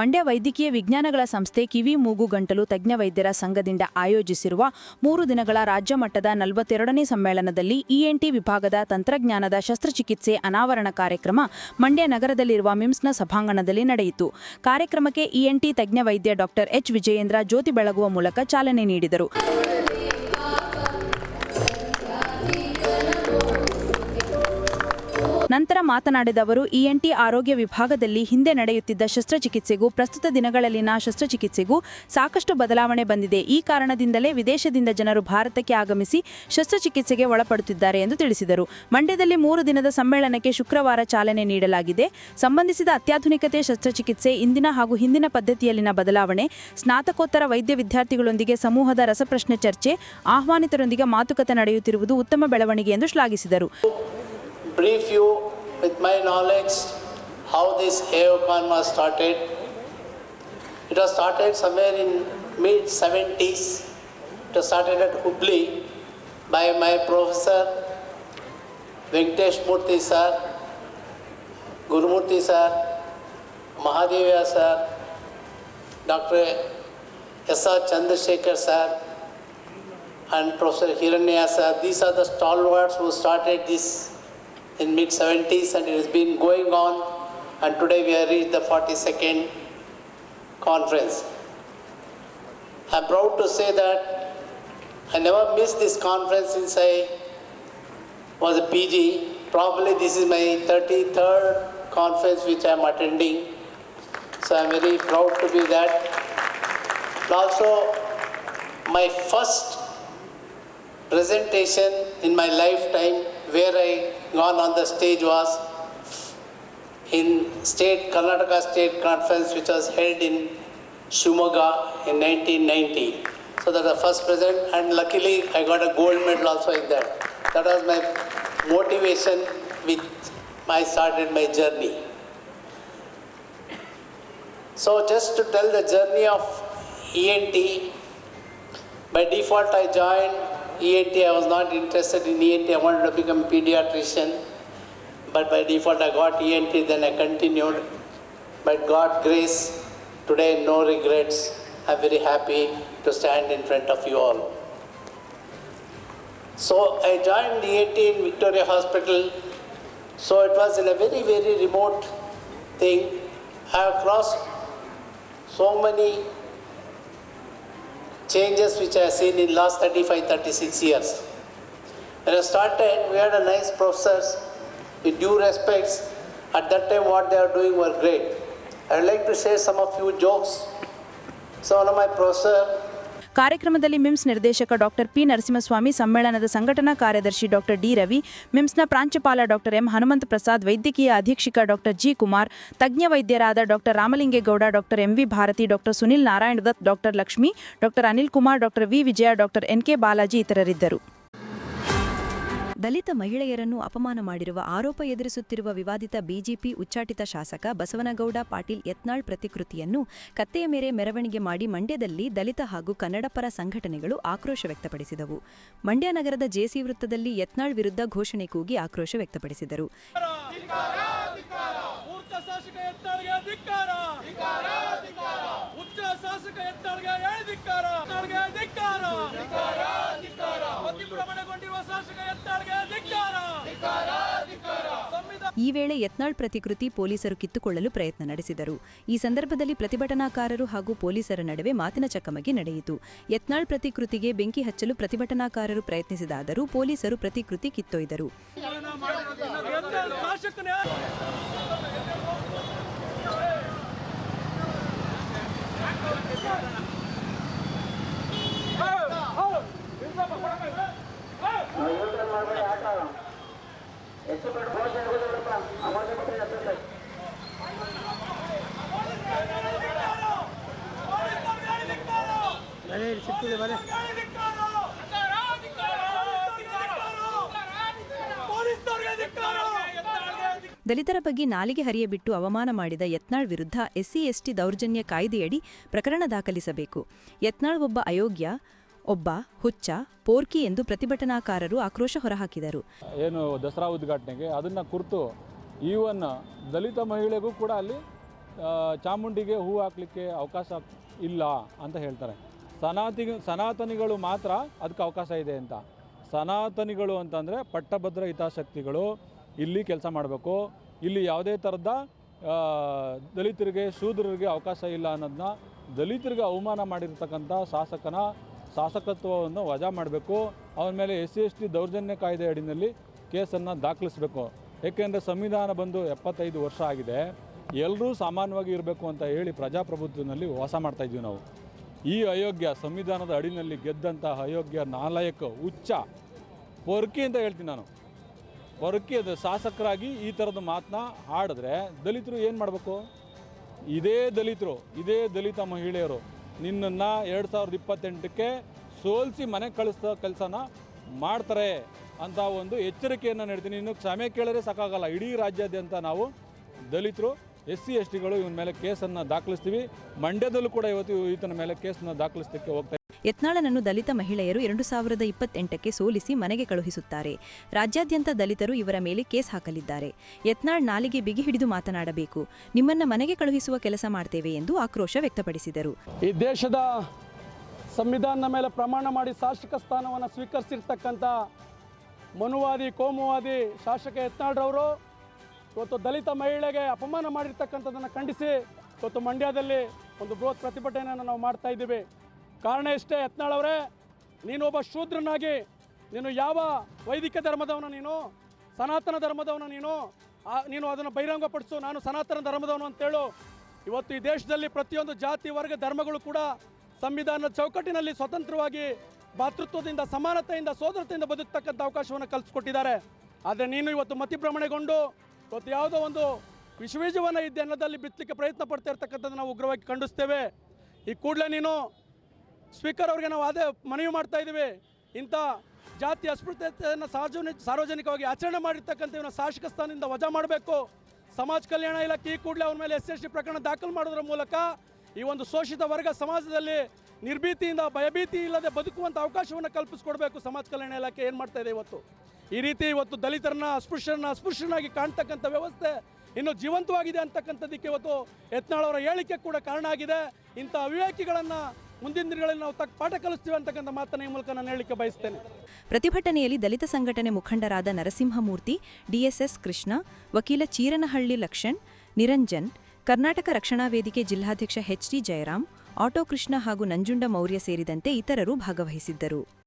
ಮಂಡ್ಯ ವೈದ್ಯಕೀಯ ವಿಜ್ಞಾನಗಳ ಸಂಸ್ಥೆ ಕಿವಿ, ಮೂಗು, ಗಂಟಲು ತಜ್ಞ ವೈದ್ಯರ ಸಂಘದಿಂದ ಆಯೋಜಿಸಿರುವ ಮೂರು ದಿನಗಳ ರಾಜ್ಯ ಮಟ್ಟದ ನಲವತ್ತೆರಡನೇ ಸಮ್ಮೇಳನದಲ್ಲಿ ಇಎನ್ಟಿ ವಿಭಾಗದ ತಂತ್ರಜ್ಞಾನದ ಶಸ್ತ್ರಚಿಕಿತ್ಸೆ ಅನಾವರಣ ಕಾರ್ಯಕ್ರಮ ಮಂಡ್ಯ ನಗರದಲ್ಲಿರುವ ಮಿಮ್ಸ್ನ ಸಭಾಂಗಣದಲ್ಲಿ ನಡೆಯಿತು. ಕಾರ್ಯಕ್ರಮಕ್ಕೆ ಇಎನ್ಟಿ ತಜ್ಞ ವೈದ್ಯ ಡಾಕ್ಟರ್ ಎಚ್. ವಿಜಯೇಂದ್ರ ಜ್ಯೋತಿ ಬೆಳಗುವ ಮೂಲಕ ಚಾಲನೆ ನೀಡಿದರು. ನಂತರ ಮಾತನಾಡಿದ ಅವರು ಇಎನ್ಟಿ ಆರೋಗ್ಯ ವಿಭಾಗದಲ್ಲಿ ಹಿಂದೆ ನಡೆಯುತ್ತಿದ್ದ ಶಸ್ತ್ರಚಿಕಿತ್ಸೆಗೂ, ಪ್ರಸ್ತುತ ದಿನಗಳಲ್ಲಿನ ಶಸ್ತ್ರಚಿಕಿತ್ಸೆಗೂ ಸಾಕಷ್ಟು ಬದಲಾವಣೆ ಬಂದಿದೆ. ಈ ಕಾರಣದಿಂದಲೇ ವಿದೇಶದಿಂದ ಜನರು ಭಾರತಕ್ಕೆ ಆಗಮಿಸಿ ಶಸ್ತ್ರಚಿಕಿತ್ಸೆಗೆ ಒಳಪಡುತ್ತಿದ್ದಾರೆ ಎಂದು ತಿಳಿಸಿದರು. ಮಂಡ್ಯದಲ್ಲಿ ಮೂರು ದಿನದ ಸಮ್ಮೇಳನಕ್ಕೆ ಶುಕ್ರವಾರ ಚಾಲನೆ ನೀಡಲಾಗಿದೆ. ಸಂಬಂಧಿಸಿದ ಅತ್ಯಾಧುನಿಕತೆ, ಶಸ್ತ್ರಚಿಕಿತ್ಸೆ, ಇಂದಿನ ಹಾಗೂ ಹಿಂದಿನ ಪದ್ಧತಿಯಲ್ಲಿನ ಬದಲಾವಣೆ, ಸ್ನಾತಕೋತ್ತರ ವೈದ್ಯ ವಿದ್ಯಾರ್ಥಿಗಳೊಂದಿಗೆ ಸಮೂಹದ ರಸಪ್ರಶ್ನೆ ಚರ್ಚೆ, ಆಹ್ವಾನಿತರೊಂದಿಗೆ ಮಾತುಕತೆ ನಡೆಯುತ್ತಿರುವುದು ಉತ್ತಮ ಬೆಳವಣಿಗೆ ಎಂದು ಶ್ಲಾಘಿಸಿದರು. Brief you with my knowledge how this AOCON was started. It was started somewhere in mid 70s. It was started at Hubli by my professor Venkatesh Murthy sir, Gurumurthy sir, Mahadevya sir, Dr. S.R. Chandrasekhar sir, and Professor Hiranya sir. These are the stalwarts who started this in mid 70s and it has been going on and today we have reached the 42nd conference. I'm proud to say that I never missed this conference since I was a PG. Probably this is my 33rd conference which I'm attending. So I'm very proud to be that. And also my first presentation in my lifetime where I gone on the stage was in state Karnataka State Conference which was held in Shumoga in 1990. So that was the first present and luckily I got a gold medal also in that. That was my motivation which I started my journey. So just to tell the journey of ENT, by default I joined ENT. I was not interested in ENT. I wanted to become a pediatrician. But by default I got ENT, then I continued. But God grace, today no regrets. I'm very happy to stand in front of you all. So I joined ENT in Victoria Hospital. So it was in a very, very remote thing. I have crossed so many changes which I have seen in last 35, 36 years. When I started, we had a nice professors with due respects. At that time, what they are doing were great. I would like to share some of few jokes. So one of my professor, ಕಾರ್ಯಕ್ರಮದಲ್ಲಿ ಮಿಮ್ಸ್ ನಿರ್ದೇಶಕ doctor P Narasimhaswamy, ಸಮ್ಮೇಳನದ ಸಂಘಟನಾ ಕಾರ್ಯದರ್ಶಿ doctor D Ravi, ಮಿಮ್ಸ್ನ ಪ್ರಾಂಶುಪಾಲ doctor M Hanumantha Prasad, ವೈದ್ಯಕೀಯ ಅಧೀಕ್ಷಕ doctor G Kumar, ತಜ್ಞ ವೈದ್ಯರಾದ doctor Ramalingegowda, doctor M V Bharathi, doctor Sunil Narayana Dutt, doctor Lakshmi, doctor Anil Kumar, doctor V Vijaya, doctor N K Balaji ಇತರರಿದ್ದರು. ದಲಿತ ಮಹಿಳೆಯರನ್ನು ಅಪಮಾನ ಮಾಡಿರುವ ಆರೋಪ ಎದುರಿಸುತ್ತಿರುವ ವಿವಾದಿತ ಬಿಜೆಪಿ ಉಚ್ಚಾಟಿತ ಶಾಸಕ ಬಸವನಗೌಡ ಪಾಟೀಲ್ ಯತ್ನಾಳ್ ಪ್ರತಿಕೃತಿಯನ್ನು ಕತ್ತೆಯ ಮೇರೆ ಮೆರವಣಿಗೆ ಮಾಡಿ ಮಂಡ್ಯದಲ್ಲಿ ದಲಿತ ಹಾಗೂ ಕನ್ನಡಪರ ಸಂಘಟನೆಗಳು ಆಕ್ರೋಶ ವ್ಯಕ್ತಪಡಿಸಿದವು. ಮಂಡ್ಯ ನಗರದ ಜೇಸಿ ವೃತ್ತದಲ್ಲಿ ಯತ್ನಾಳ್ ವಿರುದ್ಧ ಘೋಷಣೆ ಕೂಗಿ ಆಕ್ರೋಶ ವ್ಯಕ್ತಪಡಿಸಿದರು ಮೂರ್ತ ಶಾಸಕ ಎತ್ತಾಳ್ಗೆ ಧಿಕ್ಕಾರ ಉಚ್ಚ ಶಾಸಕ ಎತ್ತಾಳ್ಗೆ ಹೇಳಿ ಧಿಕ್ಕಾರ ಎತ್ತಾಳ್ಗೆ ಧಿಕ್ಕಾರ ಅತಿಕ್ರಮಣಗೊಂಡಿರುವ ಶಾಸಕ ಎತ್ತಾಳ್ಗೆ ಧಿಕ್ಕಾರ ಸಂವಿಧಾನ ಈ ವೇಳೆ ಯತ್ನಾಳ್ ಪ್ರತಿಕೃತಿ ಪೊಲೀಸರು ಕಿತ್ತುಕೊಳ್ಳಲು ಪ್ರಯತ್ನ ನಡೆಸಿದರು. ಈ ಸಂದರ್ಭದಲ್ಲಿ ಪ್ರತಿಭಟನಾಕಾರರು ಹಾಗೂ ಪೊಲೀಸರ ನಡುವೆ ಮಾತಿನ ಚಕಮಕಿ ನಡೆಯಿತು. ಯತ್ನಾಳ್ ಪ್ರತಿಕೃತಿಗೆ ಬೆಂಕಿ ಹಚ್ಚಲು ಪ್ರತಿಭಟನಾಕಾರರು ಪ್ರಯತ್ನಿಸಿದಾದರೂ ಪೊಲೀಸರು ಪ್ರತಿಕೃತಿ ಕಿತ್ತೊಯ್ದರು. ದಲಿತರ ಬಗ್ಗೆ ನಾಲಿಗೆ ಹರಿಯಬಿಟ್ಟು ಅವಮಾನ ಮಾಡಿದ ಯತ್ನಾಳ್ ವಿರುದ್ಧ ಎಸ್ಸಿ ಎಸ್ಟಿ ದೌರ್ಜನ್ಯ ಕಾಯ್ದೆಯಡಿ ಪ್ರಕರಣ ದಾಖಲಿಸಬೇಕು. ಯತ್ನಾಳ್ ಒಬ್ಬ ಅಯೋಗ್ಯ ಒಬ್ಬ, ಹುಚ್ಚ, ಪೋರ್ಕಿ ಎಂದು ಪ್ರತಿಭಟನಾಕಾರರು ಆಕ್ರೋಶ ಹೊರಹಾಕಿದರು. ಏನು ದಸರಾ ಉದ್ಘಾಟನೆಗೆ ಅದನ್ನು ಕುರಿತು ಈವನ್ ದಲಿತ ಮಹಿಳೆಗೂ ಕೂಡ ಅಲ್ಲಿ ಚಾಮುಂಡಿಗೆ ಹೂ ಹಾಕಲಿಕ್ಕೆ ಅವಕಾಶ ಇಲ್ಲ ಅಂತ ಹೇಳ್ತಾರೆ. ಸನಾತಿ, ಸನಾತನಿಗಳು ಮಾತ್ರ ಅದಕ್ಕೆ ಅವಕಾಶ ಇದೆ ಅಂತ. ಸನಾತನಿಗಳು ಅಂತಂದರೆ ಪಟ್ಟಭದ್ರ ಹಿತಾಸಕ್ತಿಗಳು, ಇಲ್ಲಿ ಕೆಲಸ ಮಾಡಬೇಕು. ಇಲ್ಲಿ ಯಾವುದೇ ಥರದ ದಲಿತರಿಗೆ, ಶೂದ್ರರಿಗೆ ಅವಕಾಶ ಇಲ್ಲ ಅನ್ನೋದನ್ನ ದಲಿತರಿಗೆ ಅವಮಾನ ಮಾಡಿರ್ತಕ್ಕಂಥ ಶಾಸಕನ ಶಾಸಕತ್ವವನ್ನು ವಜಾ ಮಾಡಬೇಕು. ಅವನ ಮೇಲೆ ಎಸ್ ಸಿ ಎಸ್ ಟಿ ದೌರ್ಜನ್ಯ ಕಾಯ್ದೆ ಅಡಿನಲ್ಲಿ ಕೇಸನ್ನು ದಾಖಲಿಸಬೇಕು. ಏಕೆಂದರೆ ಸಂವಿಧಾನ ಬಂದು ಎಪ್ಪತ್ತೈದು ವರ್ಷ ಆಗಿದೆ. ಎಲ್ಲರೂ ಸಾಮಾನ್ಯವಾಗಿ ಇರಬೇಕು ಅಂತ ಹೇಳಿ ಪ್ರಜಾಪ್ರಭುತ್ವದಲ್ಲಿ ವಾಸ ಮಾಡ್ತಾ ಇದ್ದೀವಿ ನಾವು. ಈ ಅಯೋಗ್ಯ ಸಂವಿಧಾನದ ಅಡಿನಲ್ಲಿ ಗೆದ್ದಂತಹ ಅಯೋಗ್ಯ ನಾಲಾಯಕ ಉಚ್ಚ ಪೊರ್ಕಿ ಅಂತ ಹೇಳ್ತೀನಿ ನಾನು. ಪೊರ್ಕಿ ಅದು ಶಾಸಕರಾಗಿ ಈ ಥರದ ಮಾತನ್ನ ಆಡಿದ್ರೆ ದಲಿತರು ಏನು ಮಾಡಬೇಕು? ಇದೇ ದಲಿತರು, ಇದೇ ದಲಿತ ಮಹಿಳೆಯರು ನಿನ್ನನ್ನು ಎರಡು ಸಾವಿರದ ಇಪ್ಪತ್ತೆಂಟಕ್ಕೆ ಸೋಲಿಸಿ ಮನೆಗೆ ಕಳಿಸೋ ಕೆಲಸನ ಮಾಡ್ತಾರೆ ಅಂತ ಒಂದು ಎಚ್ಚರಿಕೆಯನ್ನು ನೀಡ್ತೀನಿ. ಇನ್ನು ಕ್ಷಮೆ ಕೇಳಿದ್ರೆ ಸಾಕಾಗಲ್ಲ. ಇಡೀ ರಾಜ್ಯಾದ್ಯಂತ ನಾವು ದಲಿತರು ಎಸ್ ಸಿ ಎಸ್ ಟಿಗಳು ಇವನ ಮೇಲೆ ಕೇಸನ್ನು ದಾಖಲಿಸ್ತೀವಿ. ಮಂಡ್ಯದಲ್ಲೂ ಕೂಡ ಇವತ್ತು ಈತನ ಮೇಲೆ ಕೇಸನ್ನು ದಾಖಲಿಸಲಿಕ್ಕೆ ಹೋಗ್ತಾ ಯತ್ನಾಳನನ್ನು ದಲಿತ ಮಹಿಳೆಯರು ಎರಡು ಸಾವಿರದ ಇಪ್ಪತ್ತೆಂಟಕ್ಕೆ ಸೋಲಿಸಿ ಮನೆಗೆ ಕಳುಹಿಸುತ್ತಾರೆ. ರಾಜ್ಯಾದ್ಯಂತ ದಲಿತರು ಇವರ ಮೇಲೆ ಕೇಸ್ ಹಾಕಲಿದ್ದಾರೆ. ಯತ್ನಾಳ್ ನಾಲಿಗೆ ಬಿಗಿ ಹಿಡಿದು ಮಾತನಾಡಬೇಕು. ನಿಮ್ಮನ್ನ ಮನೆಗೆ ಕಳುಹಿಸುವ ಕೆಲಸ ಮಾಡ್ತೇವೆ ಎಂದು ಆಕ್ರೋಶ ವ್ಯಕ್ತಪಡಿಸಿದರು. ಈ ದೇಶದ ಸಂವಿಧಾನದ ಮೇಲೆ ಪ್ರಮಾಣ ಮಾಡಿ ಶಾಸಕ ಸ್ಥಾನವನ್ನು ಸ್ವೀಕರಿಸಿರ್ತಕ್ಕಂಥ ಮನುವಾದಿ, ಕೋಮುವಾದಿ ಶಾಸಕ ಯತ್ನಾಳ್ರವರು ಇವತ್ತು ದಲಿತ ಮಹಿಳೆಗೆ ಅಪಮಾನ ಮಾಡಿರ್ತಕ್ಕಂಥದ್ದನ್ನು ಖಂಡಿಸಿ ಇವತ್ತು ಮಂಡ್ಯದಲ್ಲಿ ಒಂದು ಬೃಹತ್ ಪ್ರತಿಭಟನೆಯನ್ನು ನಾವು ಮಾಡ್ತಾ ಇದ್ದೀವಿ. ಕಾರಣ ಇಷ್ಟೇ ಯತ್ನಾಳ್ ಅವರೇ ನೀನೊಬ್ಬ ಶೂದ್ರನಾಗಿ, ನೀನು ಯಾವ ವೈದಿಕ ಧರ್ಮದವನ ನೀನು, ಸನಾತನ ಧರ್ಮದವನ ನೀನು ನೀನು ಅದನ್ನು ಬಹಿರಂಗಪಡಿಸು, ನಾನು ಸನಾತನ ಧರ್ಮದವನು ಅಂತೇಳು. ಇವತ್ತು ಈ ದೇಶದಲ್ಲಿ ಪ್ರತಿಯೊಂದು ಜಾತಿ, ವರ್ಗ, ಧರ್ಮಗಳು ಕೂಡ ಸಂವಿಧಾನದ ಚೌಕಟ್ಟಿನಲ್ಲಿ ಸ್ವತಂತ್ರವಾಗಿ ಭಾತೃತ್ವದಿಂದ, ಸಮಾನತೆಯಿಂದ ಸೋದರತೆಯಿಂದ ಬದುಕ್ತಕ್ಕಂಥ ಅವಕಾಶವನ್ನು ಕಲ್ಪಿಸ್ಕೊಟ್ಟಿದ್ದಾರೆ ಆದರೆ ನೀನು ಇವತ್ತು ಮತಿಭ್ರಮಣೆಗೊಂಡು, ಇವತ್ತು ಯಾವುದೋ ಒಂದು ವಿಶ್ವಬೀಜವನ್ನು ಇದ್ದೆ ಅನ್ನೋದಲ್ಲಿ ಬಿತ್ತಲಿಕ್ಕೆ ಪ್ರಯತ್ನ ಪಡ್ತಾ ಇರ್ತಕ್ಕಂಥದ್ದು ನಾವು ಉಗ್ರವಾಗಿ ಖಂಡಿಸ್ತೇವೆ. ಈ ಕೂಡಲೇ ನೀನು ಸ್ಪೀಕರ್ ಅವ್ರಿಗೆ ನಾವು ಅದೇ ಮನವಿ ಮಾಡ್ತಾ ಇದ್ದೀವಿ. ಇಂಥ ಜಾತಿ ಅಸ್ಪೃಶ್ಯತೆಯನ್ನು ಸಾರ್ವಜನಿಕ ಸಾರ್ವಜನಿಕವಾಗಿ ಆಚರಣೆ ಮಾಡಿರ್ತಕ್ಕಂಥ ಇವನ ಶಾಸಕ ಸ್ಥಾನದಿಂದ ವಜಾ ಮಾಡಬೇಕು. ಸಮಾಜ ಕಲ್ಯಾಣ ಇಲಾಖೆ ಈ ಕೂಡಲೇ ಅವ್ರ ಮೇಲೆ ಎಸ್ ಎಸ್ ಟಿ ಪ್ರಕರಣ ದಾಖಲು ಮಾಡೋದ್ರ ಮೂಲಕ ಈ ಒಂದು ಶೋಷಿತ ವರ್ಗ ಸಮಾಜದಲ್ಲಿ ನಿರ್ಭೀತಿಯಿಂದ ಭಯಭೀತಿ ಇಲ್ಲದೆ ಬದುಕುವಂಥ ಅವಕಾಶವನ್ನು ಕಲ್ಪಿಸ್ಕೊಡ್ಬೇಕು. ಸಮಾಜ ಕಲ್ಯಾಣ ಇಲಾಖೆ ಏನು ಮಾಡ್ತಾ ಇದೆ ಇವತ್ತು? ಈ ರೀತಿ ಇವತ್ತು ದಲಿತರನ್ನ, ಅಸ್ಪೃಶ್ಯರನ್ನ ಅಸ್ಪೃಶ್ಯನಾಗಿ ಕಾಣ್ತಕ್ಕಂಥ ವ್ಯವಸ್ಥೆ ಇನ್ನು ಜೀವಂತವಾಗಿದೆ ಅಂತಕ್ಕಂಥದ್ದಕ್ಕೆ ಇವತ್ತು ಯತ್ನಾಳ್ ಅವರ ಹೇಳಿಕೆ ಕೂಡ ಕಾರಣ ಆಗಿದೆ. ಇಂಥ ಅವಿವೇಕಿಗಳನ್ನು ಮುಂದಿನ ದಿನಗಳಲ್ಲಿ ನಾವು ತಕ್ಕ ಪಾಠ ಕಲಿಸ್ತೀವಿ ಅಂತಕ್ಕಂಥ ಮಾತನ್ನ ಈ ಮೂಲಕ ನಾನು ಹೇಳಲಿಕ್ಕೆ ಬಯಸ್ತೇನೆ. ಪ್ರತಿಭಟನೆಯಲ್ಲಿ ದಲಿತ ಸಂಘಟನೆ ಮುಖಂಡರಾದ ನರಸಿಂಹಮೂರ್ತಿ, ಡಿಎಸ್ಎಸ್ ಕೃಷ್ಣ, ವಕೀಲ ಚೀರನಹಳ್ಳಿ ಲಕ್ಷಣ್, ನಿರಂಜನ್, ಕರ್ನಾಟಕ ರಕ್ಷಣಾ ವೇದಿಕೆ ಜಿಲ್ಲಾಧ್ಯಕ್ಷ H D Jayaram, auto Krishna ಹಾಗೂ ನಂಜುಂಡ ಮೌರ್ಯ ಸೇರಿದಂತೆ ಇತರರು ಭಾಗವಹಿಸಿದ್ದರು.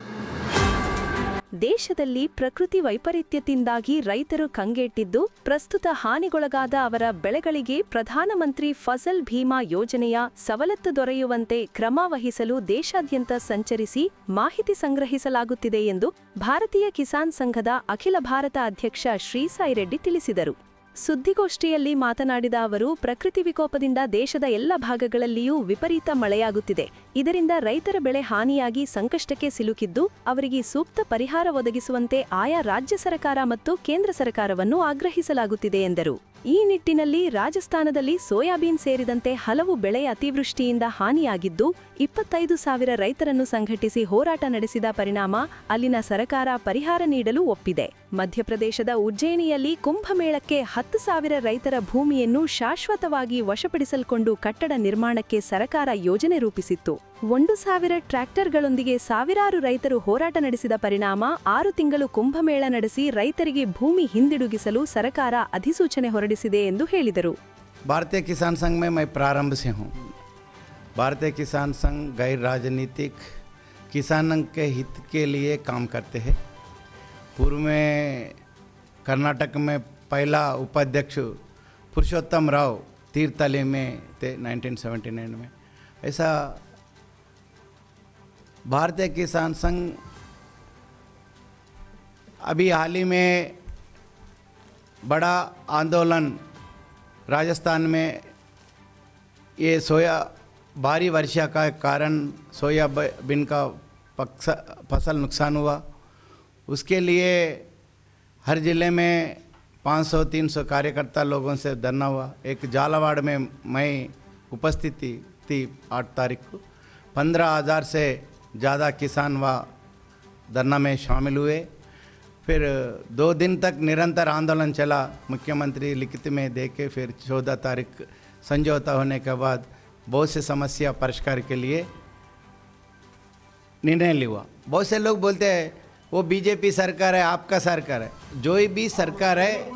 ದೇಶದಲ್ಲಿ ಪ್ರಕೃತಿ ವೈಪರೀತ್ಯದಿಂದಾಗಿ ರೈತರು ಕಂಗೆಟ್ಟಿದ್ದು, ಪ್ರಸ್ತುತ ಹಾನಿಗೊಳಗಾದ ಅವರ ಬೆಳೆಗಳಿಗೆ ಪ್ರಧಾನಮಂತ್ರಿ ಫಸಲ್ ಭೀಮಾ ಯೋಜನೆಯ ಸವಲತ್ತು ದೊರೆಯುವಂತೆ ಕ್ರಮ ವಹಿಸಲು ದೇಶಾದ್ಯಂತ ಸಂಚರಿಸಿ ಮಾಹಿತಿ ಸಂಗ್ರಹಿಸಲಾಗುತ್ತಿದೆ ಎಂದು ಭಾರತೀಯ ಕಿಸಾನ್ ಸಂಘದ ಅಖಿಲ ಭಾರತ ಅಧ್ಯಕ್ಷ ಶ್ರೀಸಾಯಿ ರೆಡ್ಡಿ ತಿಳಿಸಿದರು. ಸುದ್ದಿಗೋಷ್ಠಿಯಲ್ಲಿ ಮಾತನಾಡಿದ ಅವರು, ಪ್ರಕೃತಿ ವಿಕೋಪದಿಂದ ದೇಶದ ಎಲ್ಲ ಭಾಗಗಳಲ್ಲಿಯೂ ವಿಪರೀತ ಮಳೆಯಾಗುತ್ತಿದೆ. ಇದರಿಂದ ರೈತರ ಬೆಳೆ ಹಾನಿಯಾಗಿ ಸಂಕಷ್ಟಕ್ಕೆ ಸಿಲುಕಿದ್ದು, ಅವರಿಗೆ ಸೂಕ್ತ ಪರಿಹಾರ ಒದಗಿಸುವಂತೆ ಆಯಾ ರಾಜ್ಯ ಸರ್ಕಾರ ಮತ್ತು ಕೇಂದ್ರ ಸರ್ಕಾರವನ್ನು ಆಗ್ರಹಿಸಲಾಗುತ್ತಿದೆ ಎಂದರು. ಈ ನಿಟ್ಟಿನಲ್ಲಿ ರಾಜಸ್ಥಾನದಲ್ಲಿ ಸೋಯಾಬೀನ್ ಸೇರಿದಂತೆ ಹಲವು ಬೆಳೆ ಅತಿವೃಷ್ಟಿಯಿಂದ ಹಾನಿಯಾಗಿದ್ದು, ಇಪ್ಪತ್ತೈದು ಸಾವಿರ ರೈತರನ್ನು ಸಂಘಟಿಸಿ ಹೋರಾಟ ನಡೆಸಿದ ಪರಿಣಾಮ ಅಲ್ಲಿನ ಸರಕಾರ ಪರಿಹಾರ ನೀಡಲು ಒಪ್ಪಿದೆ. ಮಧ್ಯಪ್ರದೇಶದ ಉಜ್ಜಯಿನಿಯಲ್ಲಿ ಕುಂಭಮೇಳಕ್ಕೆ ಹತ್ತು ಸಾವಿರ ರೈತರ ಭೂಮಿಯನ್ನು ಶಾಶ್ವತವಾಗಿ ವಶಪಡಿಸಲ್ಕೊಂಡು ಕಟ್ಟಡ ನಿರ್ಮಾಣಕ್ಕೆ ಸರಕಾರ ಯೋಜನೆ ರೂಪಿಸಿತ್ತು. ಒಂದು ಸಾವಿರ ಟ್ರ್ಯಾಕ್ಟರ್ಗಳೊಂದಿಗೆ ಸಾವಿರಾರು ರೈತರು ಹೋರಾಟ ನಡೆಸಿದ ಪರಿಣಾಮ ಆರು ತಿಂಗಳು ಕುಂಭಮೇಳ ನಡೆಸಿ ರೈತರಿಗೆ ಭೂಮಿ ಹಿಂದಿಡುಗಿಸಲು ಸರಕಾರ ಅಧಿಸೂಚನೆ ಹೊರಡಿಸಿದೆ ಎಂದು ಹೇಳಿದರು भारतीय किसान संघ में मैं प्रारंभ से हूँ भारतीय किसान संघ गैर राजनीतिक किसानों के हित के लिए काम करते हैं पूर्व में कर्नाटक में पहला उपाध्यक्ष पुरुषोत्तम राव तीर्थले में थे 1979 में ऐसा भारतीय किसान संघ अभी हाल ही में बड़ा आंदोलन राजस्थान में ये सोया, भारी वर्षा का कारण सोयाबीन का फ़सल नुकसान हुआ। उसके लिए हर ज़िले में 500-300 कार्यकर्ता लोगों से धरना हुआ। एक झालावाड़ में मैं उपस्थित थी आठ तारीख को। पंद्रह हज़ार से ज़्यादा किसान व धरना में शामिल हुए। फिर दो दिन तक निरंतर आंदोलन चला, मुख्यमंत्री लिखित में दे के फिर चौदह तारीख समझौता होने के बाद बहुत से समस्या परिष्कार के लिए निर्णय लिया। बहुत से लोग बोलते हैं, वो बीजेपी सरकार है, आपका सरकार है। जो भी सरकार है,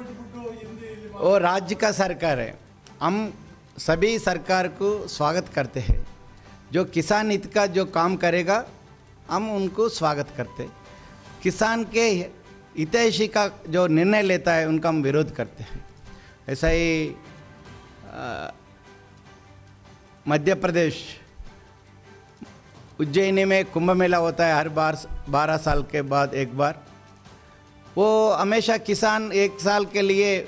वो राज्य का सरकार है। हम सभी सरकार को स्वागत करते हैं। जो किसान हित का जो काम करेगा, हम उनको स्वागत करते किसान के हितैषी का जो निर्णय लेता है, उनका हम विरोध करते हैं। ऐसा ही मध्य प्रदेश उज्जैनी में कुंभ मेला होता है हर बार, बारह साल के बाद एक बार। वो हमेशा किसान एक साल के लिए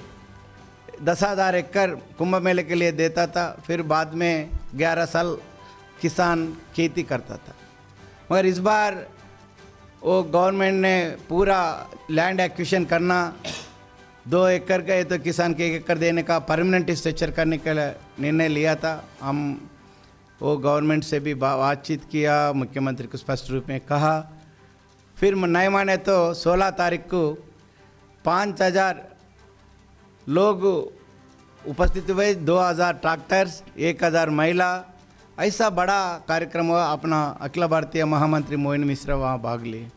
दस हज़ार एकड़ कुंभ मेले के लिए देता था, फिर बाद में ग्यारह साल किसान खेती करता था। मगर इस बार वो गवर्नमेंट ने पूरा लैंड एक्विशन करना, दो एकड़ गए तो किसान के एक एकड़ देने का परमानेंट स्ट्रक्चर करने का निर्णय लिया था। हम वो गवर्नमेंट से भी बातचीत किया, मुख्यमंत्री को स्पष्ट रूप में कहा। फिर नहीं माने तो 16 तारीख को पाँच हज़ार लोग उपस्थित हुए 2000 ट्रैक्टर्स 1000 महिला ऐसा बड़ा कार्यक्रम अपना अखिल भारतीय महामंत्री मोहन मिश्रा वहाँ भाग लिए।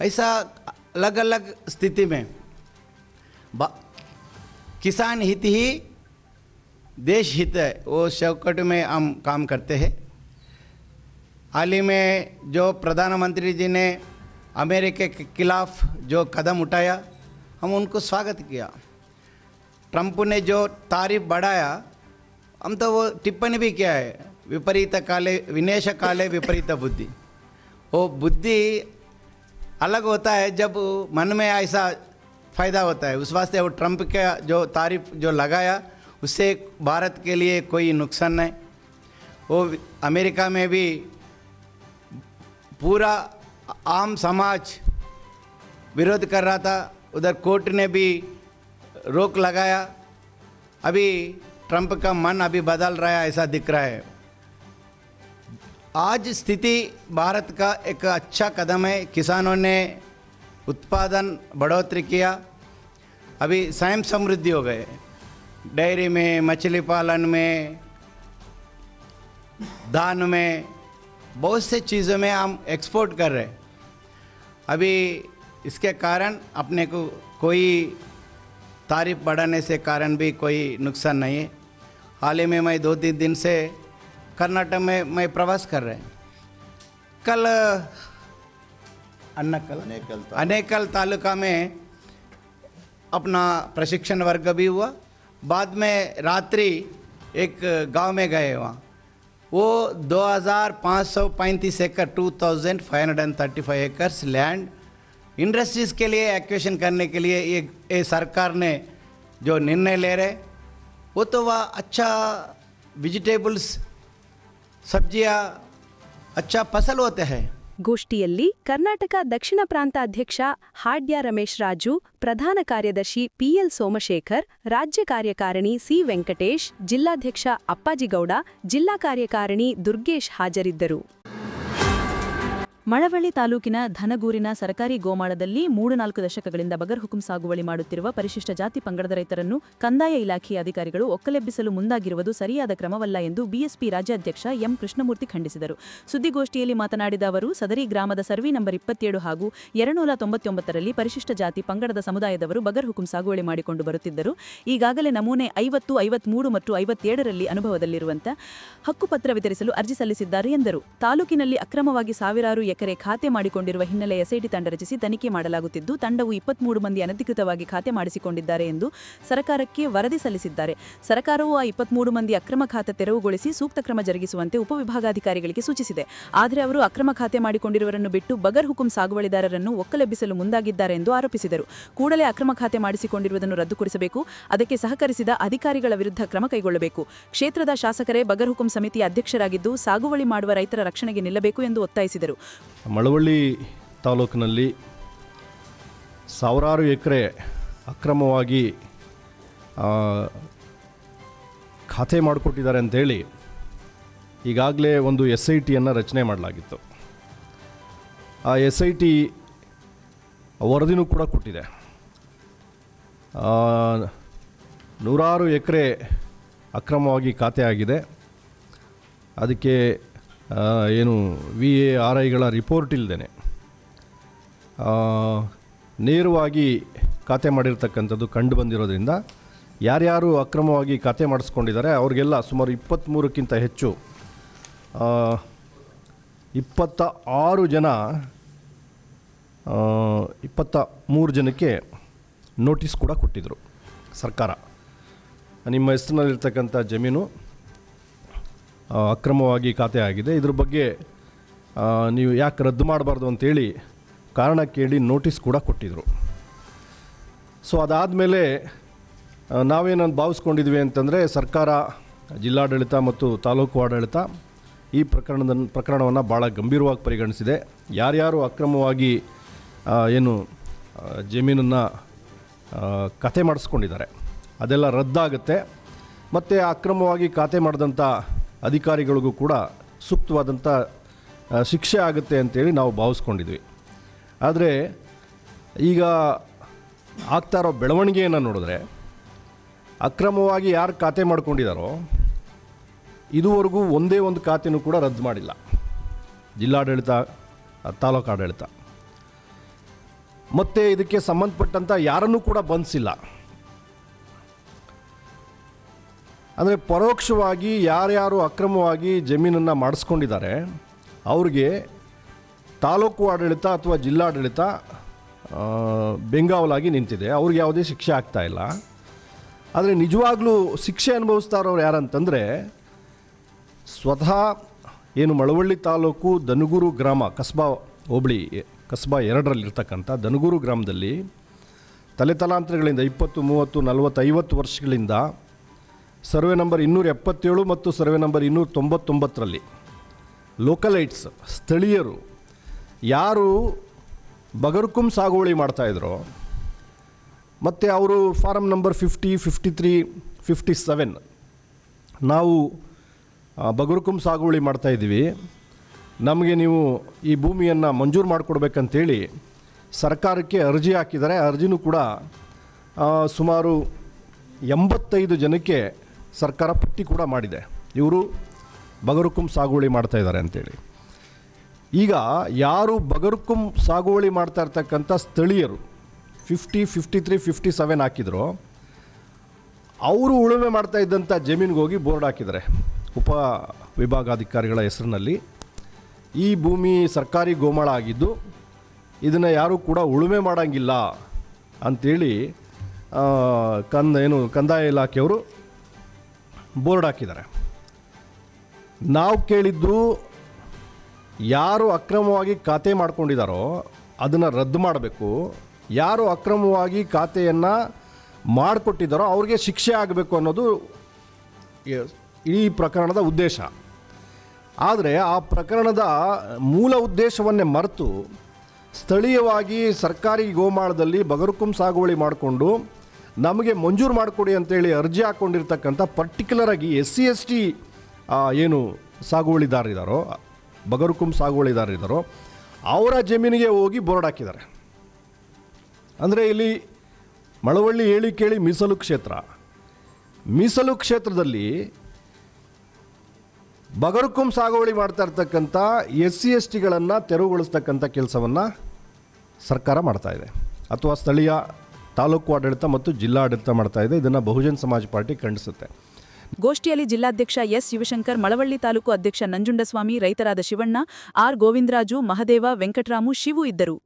ऐसा अलग अलग स्थिति में किसान हित ही, देश हित है, वो चौकट में हम काम करते हैं। हाल ही में जो प्रधानमंत्री जी ने अमेरिका के खिलाफ जो कदम उठाया, हम उनको स्वागत किया। ट्रंप ने जो तारीफ़ बढ़ाया, हम तो वो टिप्पणी भी किया है विपरीत काले विनेश काले विपरीत बुद्धि वो बुद्धि अलग होता है जब मन में ऐसा फ़ायदा होता है उस वास्ते वो ट्रंप का जो तारीफ़ जो लगाया उससे भारत के लिए कोई नुकसान नहीं वो अमेरिका में भी पूरा आम समाज विरोध कर रहा था उधर कोर्ट ने भी रोक लगाया अभी ट्रंप का मन अभी बदल रहा है ऐसा दिख रहा है आज स्थिति भारत का एक अच्छा कदम है। किसानों ने उत्पादन, बढ़ोतरी किया। अभी स्वयं समृद्धि हो गए। डेयरी में, मछली पालन में, धान में, बहुत से चीज़ों में हम एक्सपोर्ट कर रहे हैं। अभी इसके कारण अपने को कोई तारीफ़ बढ़ाने से कारण भी कोई नुकसान नहीं है। हाल ही में मैं दो तीन दिन से कर्नाटक में मैं प्रवास कर रहे हैं। कल अन्नकल? अनेकल तालुका। में अपना प्रशिक्षण वर्ग भी हुआ। बाद में रात्रि एक गाँव में गए वहाँ। वो 2535 एकड़ 2535 एकर्स लैंड। इंडस्ट्रीज़ के लिए एक्वेशन करने के लिए ये ये सरकार ने जो निर्णय ले रहे वो तो वह अच्छा वेजिटेबल्स ಸಬ್ಜಿಯ ಅಚ್ಚ ಫಸಲ್ ಹೋತೆ ಹೈ. ಗೋಷ್ಠಿಯಲ್ಲಿ ಕರ್ನಾಟಕ ದಕ್ಷಿಣ ಪ್ರಾಂತಾಧ್ಯಕ್ಷ ಹಾಡ್ಯ ರಮೇಶ್ ರಾಜು, ಪ್ರಧಾನ ಕಾರ್ಯದರ್ಶಿ ಪಿಎಲ್ ಸೋಮಶೇಖರ್, ರಾಜ್ಯ ಕಾರ್ಯಕಾರಿಣಿ ಸಿ ವೆಂಕಟೇಶ್, ಜಿಲ್ಲಾಧ್ಯಕ್ಷ ಅಪ್ಪಾಜಿಗೌಡ, ಜಿಲ್ಲಾ ಕಾರ್ಯಕಾರಿಣಿ ದುರ್ಗೇಶ್ ಹಾಜರಿದ್ದರು. ಮಳವಳ್ಳಿ ತಾಲೂಕಿನ ಧನಗೂರಿನ ಸರ್ಕಾರಿ ಗೋಮಾಳದಲ್ಲಿ ಮೂರು ನಾಲ್ಕು ದಶಕಗಳಿಂದ ಬಗರ್ ಹುಕುಂ ಸಾಗುವಳಿ ಮಾಡುತ್ತಿರುವ ಪರಿಶಿಷ್ಟ ಜಾತಿ ಪಂಗಡದ ರೈತರನ್ನು ಕಂದಾಯ ಇಲಾಖೆಯ ಅಧಿಕಾರಿಗಳು ಒಕ್ಕಲೆಬ್ಬಿಸಲು ಮುಂದಾಗಿರುವುದು ಸರಿಯಾದ ಕ್ರಮವಲ್ಲ ಎಂದು ಬಿಎಸ್ಪಿ ರಾಜ್ಯಾಧ್ಯಕ್ಷ ಎಂ ಕೃಷ್ಣಮೂರ್ತಿ ಖಂಡಿಸಿದರು. ಸುದ್ದಿಗೋಷ್ಠಿಯಲ್ಲಿ ಮಾತನಾಡಿದ ಅವರು, ಸದರಿ ಗ್ರಾಮದ ಸರ್ವಿ ನಂಬರ್ ಇಪ್ಪತ್ತೇಳು ಹಾಗೂ ಎರಡುನೂರ ತೊಂಬತ್ತೊಂಬತ್ತರಲ್ಲಿ ಪರಿಶಿಷ್ಟ ಜಾತಿ ಪಂಗಡದ ಸಮುದಾಯದವರು ಬಗರ್ ಹುಕುಂ ಸಾಗುವಳಿ ಮಾಡಿಕೊಂಡು ಬರುತ್ತಿದ್ದರು. ಈಗಾಗಲೇ ನಮೂನೆ ಐವತ್ತು, ಐವತ್ಮೂರು ಮತ್ತು ಐವತ್ತೇಳರಲ್ಲಿ ಅನುಭವದಲ್ಲಿರುವಂತ ಹಕ್ಕುಪತ್ರ ವಿತರಿಸಲು ಅರ್ಜಿ ಸಲ್ಲಿಸಿದ್ದಾರೆ ಎಂದರು. ತಾಲೂಕಿನಲ್ಲಿ ಅಕ್ರಮವಾಗಿ ಸಾವಿರಾರು ಎಕರೆ ಖಾತೆ ಮಾಡಿಕೊಂಡಿರುವ ಹಿನ್ನೆಲೆ ಎಸ್ಐಟಿ ತಂಡ ರಚಿಸಿ ತನಿಖೆ ಮಾಡಲಾಗುತ್ತಿದ್ದು, ತಂಡವು ಇಪ್ಪತ್ಮೂರು ಮಂದಿ ಅನಧಿಕೃತವಾಗಿ ಖಾತೆ ಮಾಡಿಸಿಕೊಂಡಿದ್ದಾರೆ ಎಂದು ಸರ್ಕಾರಕ್ಕೆ ವರದಿ ಸಲ್ಲಿಸಿದ್ದಾರೆ. ಸರ್ಕಾರವು ಆ ಇಪ್ಪತ್ಮೂರು ಮಂದಿ ಅಕ್ರಮ ಖಾತೆ ತೆರವುಗೊಳಿಸಿ ಸೂಕ್ತ ಕ್ರಮ ಜರುಗಿಸುವಂತೆ ಉಪವಿಭಾಗಾಧಿಕಾರಿಗಳಿಗೆ ಸೂಚಿಸಿದೆ. ಆದರೆ ಅವರು ಅಕ್ರಮ ಖಾತೆ ಮಾಡಿಕೊಂಡಿರುವರನ್ನು ಬಿಟ್ಟು ಬಗರ್ ಹುಕುಂ ಸಾಗುವಳಿದಾರರನ್ನು ಒಕ್ಕಲೆಬ್ಬಿಸಲು ಮುಂದಾಗಿದ್ದಾರೆ ಎಂದು ಆರೋಪಿಸಿದರು. ಕೂಡಲೇ ಅಕ್ರಮ ಖಾತೆ ಮಾಡಿಸಿಕೊಂಡಿರುವುದನ್ನು ರದ್ದುಗೊಳಿಸಬೇಕು. ಅದಕ್ಕೆ ಸಹಕರಿಸಿದ ಅಧಿಕಾರಿಗಳ ವಿರುದ್ಧ ಕ್ರಮ ಕೈಗೊಳ್ಳಬೇಕು. ಕ್ಷೇತ್ರದ ಶಾಸಕರೇ ಬಗರ್ ಹುಕುಂ ಸಮಿತಿಯ ಅಧ್ಯಕ್ಷರಾಗಿದ್ದು, ಸಾಗುವಳಿ ಮಾಡುವ ರೈತರ ರಕ್ಷಣೆಗೆ ನಿಲ್ಲಬೇಕು ಎಂದು ಒತ್ತಾಯಿಸಿದರು. ಮಳವಳ್ಳಿ ತಾಲೂಕಿನಲ್ಲಿ ಸಾವಿರಾರು ಎಕರೆ ಅಕ್ರಮವಾಗಿ ಖಾತೆ ಮಾಡಿಕೊಟ್ಟಿದ್ದಾರೆ ಅಂತೇಳಿ ಈಗಾಗಲೇ ಒಂದು ಎಸ್ ಐ ಟಿಯನ್ನು ರಚನೆ ಮಾಡಲಾಗಿತ್ತು. ಆ ಎಸ್ ಐ ಟಿ ವರದಿನೂ ಕೂಡ ಕೊಟ್ಟಿದೆ. ನೂರಾರು ಎಕರೆ ಅಕ್ರಮವಾಗಿ ಖಾತೆ ಆಗಿದೆ. ಅದಕ್ಕೆ ಏನು ವಿ ಎ ಆರ್ ಐಗಳ ರಿಪೋರ್ಟ್ ಇಲ್ಲದೇ ನೇರವಾಗಿ ಖಾತೆ ಮಾಡಿರ್ತಕ್ಕಂಥದ್ದು ಕಂಡು ಬಂದಿರೋದ್ರಿಂದ ಯಾರ್ಯಾರು ಅಕ್ರಮವಾಗಿ ಖಾತೆ ಮಾಡಿಸ್ಕೊಂಡಿದ್ದಾರೆ ಅವ್ರಿಗೆಲ್ಲ ಸುಮಾರು ಇಪ್ಪತ್ತ್ಮೂರಕ್ಕಿಂತ ಹೆಚ್ಚು ಇಪ್ಪತ್ತ ಆರು ಜನ ಇಪ್ಪತ್ತ ಮೂರು ಜನಕ್ಕೆ ನೋಟಿಸ್ ಕೂಡ ಕೊಟ್ಟಿದ್ದರು ಸರ್ಕಾರ. ನಿಮ್ಮ ಹೆಸರಿನಲ್ಲಿರ್ತಕ್ಕಂಥ ಜಮೀನು ಅಕ್ರಮವಾಗಿ ಖಾತೆ ಆಗಿದೆ ಇದ್ರ ಬಗ್ಗೆ ನೀವು ಯಾಕೆ ರದ್ದು ಮಾಡಬಾರ್ದು ಅಂತೇಳಿ ಕಾರಣ ಕೇಳಿ ನೋಟಿಸ್ ಕೂಡ ಕೊಟ್ಟಿದ್ದರು ಸೊ, ಅದಾದಮೇಲೆ ನಾವೇನನ್ನು ಭಾವಿಸ್ಕೊಂಡಿದ್ವಿ ಅಂತಂದರೆ ಸರ್ಕಾರ, ಜಿಲ್ಲಾಡಳಿತ ಮತ್ತು ತಾಲೂಕು ಆಡಳಿತ ಈ ಪ್ರಕರಣದ, ಪ್ರಕರಣವನ್ನು ಭಾಳ ಗಂಭೀರವಾಗಿ ಪರಿಗಣಿಸಿದೆ. ಯಾರ್ಯಾರು ಅಕ್ರಮವಾಗಿ ಏನು ಜಮೀನನ್ನು ಕತೆ ಮಾಡಿಸ್ಕೊಂಡಿದ್ದಾರೆ. ಅದೆಲ್ಲ ರದ್ದಾಗುತ್ತೆ. ಮತ್ತು ಅಕ್ರಮವಾಗಿ ಖಾತೆ ಮಾಡಿದಂಥ ಅಧಿಕಾರಿಗಳಿಗೂ ಕೂಡ ಸೂಕ್ತವಾದಂಥ ಶಿಕ್ಷೆ ಆಗುತ್ತೆ ಅಂತೇಳಿ ನಾವು ಭಾವಿಸ್ಕೊಂಡಿದ್ವಿ. ಆದರೆ ಈಗ ಆಗ್ತಾ ಇರೋ ಬೆಳವಣಿಗೆಯನ್ನು ನೋಡಿದ್ರೆ, ಅಕ್ರಮವಾಗಿ ಯಾರು ಖಾತೆ ಮಾಡ್ಕೊಂಡಿದ್ದಾರೋ ಇದುವರೆಗೂ ಒಂದೇ ಒಂದು ಖಾತೆನೂ ಕೂಡ ರದ್ದು ಮಾಡಿಲ್ಲ. ಜಿಲ್ಲಾಡಳಿತ ತಾಲೂಕು ಆಡಳಿತ ಮತ್ತು ಇದಕ್ಕೆ ಸಂಬಂಧಪಟ್ಟಂಥ ಯಾರನ್ನೂ ಕೂಡ ಬಂಧಿಸಿಲ್ಲ. ಅಂದರೆ ಪರೋಕ್ಷವಾಗಿ ಯಾರ್ಯಾರು ಅಕ್ರಮವಾಗಿ ಜಮೀನನ್ನು ಮಾಡಿಸ್ಕೊಂಡಿದ್ದಾರೆ, ಅವ್ರಿಗೆ ತಾಲೂಕು ಆಡಳಿತ ಅಥವಾ ಜಿಲ್ಲಾಡಳಿತ ಬೆಂಗಾವಲಾಗಿ ನಿಂತಿದೆ. ಅವ್ರಿಗೆ ಯಾವುದೇ ಶಿಕ್ಷೆ ಆಗ್ತಾ ಇಲ್ಲ. ಆದರೆ ನಿಜವಾಗ್ಲೂ ಶಿಕ್ಷೆ ಅನುಭವಿಸ್ತಾ ಇರೋರು ಯಾರಂತಂದರೆ, ಸ್ವತಃ ಏನು ಮಳವಳ್ಳಿ ತಾಲೂಕು ದನಗೂರು ಗ್ರಾಮ, ಕಸ್ಬಾ ಹೋಬಳಿ, ಕಸ್ಬಾ ಎರಡರಲ್ಲಿರ್ತಕ್ಕಂಥ ದನಗೂರು ಗ್ರಾಮದಲ್ಲಿ ತಲೆತಲಾಂತರಗಳಿಂದ ಇಪ್ಪತ್ತು, ಮೂವತ್ತು, ನಲವತ್ತೈವತ್ತು ವರ್ಷಗಳಿಂದ ಸರ್ವೆ ನಂಬರ್ ಇನ್ನೂರ ಎಪ್ಪತ್ತೇಳು ಮತ್ತು ಸರ್ವೆ ನಂಬರ್ ಇನ್ನೂರ ತೊಂಬತ್ತೊಂಬತ್ತರಲ್ಲಿ ಲೋಕಲೈಟ್ಸ್, ಸ್ಥಳೀಯರು ಯಾರು ಬಗರ್ಕುಂ ಸಾಗುವಳಿ ಮಾಡ್ತಾಯಿದ್ರು ಮತ್ತು ಅವರು form number fifty fifty three, fifty seven ನಾವು ಬಗರ್ಕುಂ ಸಾಗುವಳಿ ಮಾಡ್ತಾಯಿದ್ದೀವಿ ನಮಗೆ ನೀವು ಈ ಭೂಮಿಯನ್ನು ಮಂಜೂರು ಮಾಡಿಕೊಡ್ಬೇಕಂತೇಳಿ ಸರ್ಕಾರಕ್ಕೆ ಅರ್ಜಿ ಹಾಕಿದ್ದಾರೆ. ಅರ್ಜಿನೂ ಕೂಡ ಸುಮಾರು ಎಂಬತ್ತೈದು ಜನಕ್ಕೆ ಸರ್ಕಾರ ಪಟ್ಟಿ ಕೂಡ ಮಾಡಿದೆ. ಇವರು ಬಗರುಕುಂ ಸಾಗುವಳಿ ಮಾಡ್ತಾ ಇದ್ದಾರೆ ಅಂತೇಳಿ. ಈಗ ಯಾರು ಬಗರುಕುಂ ಸಾಗುವಳಿ ಮಾಡ್ತಾ ಇರ್ತಕ್ಕಂಥ ಸ್ಥಳೀಯರು fifty fifty three fifty seven ಹಾಕಿದ್ರು, ಅವರು ಉಳುಮೆ ಮಾಡ್ತಾ ಇದ್ದಂಥ ಜಮೀನಿಗೆ ಹೋಗಿ ಬೋರ್ಡ್ ಹಾಕಿದ್ದಾರೆ. ಉಪ ವಿಭಾಗಾಧಿಕಾರಿಗಳ ಹೆಸರಿನಲ್ಲಿ. ಈ ಭೂಮಿ ಸರ್ಕಾರಿ ಗೋಮಾಳ ಆಗಿದ್ದು, ಇದನ್ನು ಯಾರೂ ಕೂಡ ಉಳುಮೆ ಮಾಡೋಂಗಿಲ್ಲ ಅಂಥೇಳಿ ಕಂದ ಏನು ಕಂದಾಯ ಇಲಾಖೆಯವರು ಬೋರ್ಡ್ ಹಾಕಿದ್ದಾರೆ. ನಾವು ಕೇಳಿದ್ದು ಯಾರು ಅಕ್ರಮವಾಗಿ ಖಾತೆ ಮಾಡ್ಕೊಂಡಿದ್ದಾರೋ ಅದನ್ನು ರದ್ದು ಮಾಡಬೇಕು. ಯಾರು ಅಕ್ರಮವಾಗಿ ಖಾತೆಯನ್ನು ಮಾಡಿಕೊಟ್ಟಿದ್ದಾರೋ ಅವ್ರಿಗೆ ಶಿಕ್ಷೆ ಆಗಬೇಕು ಅನ್ನೋದು ಈ- ಪ್ರಕರಣದ ಉದ್ದೇಶ. ಆದರೆ ಆ ಪ್ರಕರಣದ ಮೂಲ ಉದ್ದೇಶವನ್ನೇ ಮರೆತು ಸ್ಥಳೀಯವಾಗಿ ಸರ್ಕಾರಿ ಗೋಮಾಳದಲ್ಲಿ ಬಗರುಕುಂ ಸಾಗುವಳಿ ಮಾಡಿಕೊಂಡು ನಮಗೆ ಮಂಜೂರು ಮಾಡಿಕೊಡಿ ಅಂತೇಳಿ ಅರ್ಜಿ ಹಾಕ್ಕೊಂಡಿರ್ತಕ್ಕಂಥ ಪರ್ಟಿಕ್ಯುಲರಾಗಿ ಎಸ್ ಸಿ ಎಸ್ ಟಿ ಏನು ಸಾಗುವಳಿದಾರರಿದ್ದಾರೋ ಬಗರುಕುಂ ಸಾಗುವಳಿದಾರರಿದ್ದಾರೋ ಅವರ ಜಮೀನಿಗೆ ಹೋಗಿ ಬೋರ್ಡ್ ಹಾಕಿದ್ದಾರೆ. ಅಂದರೆ ಇಲ್ಲಿ ಮಳವಳ್ಳಿ ಹೇಳಿ ಕೇಳಿ ಮೀಸಲು ಕ್ಷೇತ್ರ. ಮೀಸಲು ಕ್ಷೇತ್ರದಲ್ಲಿ ಬಗರುಕುಂ ಸಾಗುವಳಿ ಮಾಡ್ತಾ ಇರ್ತಕ್ಕಂಥ ಎಸ್ ಸಿ ಎಸ್ ಟಿಗಳನ್ನು ತೆರವುಗೊಳಿಸ್ತಕ್ಕಂಥ ಕೆಲಸವನ್ನು ಸರ್ಕಾರ ಮಾಡ್ತಾ ಅಥವಾ ಸ್ಥಳೀಯ ತಾಲೂಕು ಆಡಳಿತ ಮತ್ತು ಜಿಲ್ಲಾಡಳಿತ ಮಾಡ್ತಾ ಇದೆ. ಇದನ್ನು ಬಹುಜನ್ ಸಮಾಜ ಪಾರ್ಟಿ ಖಂಡಿಸುತ್ತೆ. ಗೋಷ್ಠಿಯಲ್ಲಿ ಜಿಲ್ಲಾಧ್ಯಕ್ಷ ಎಸ್ ಶಿವಶಂಕರ್, ಮಳವಳ್ಳಿ ತಾಲೂಕು ಅಧ್ಯಕ್ಷ ನಂಜುಂಡಸ್ವಾಮಿ, ರೈತರಾದ ಶಿವಣ್ಣ, ಆರ್ ಗೋವಿಂದರಾಜು, ಮಹದೇವ, ವೆಂಕಟರಾಮು, ಶಿವು ಇದ್ದರು.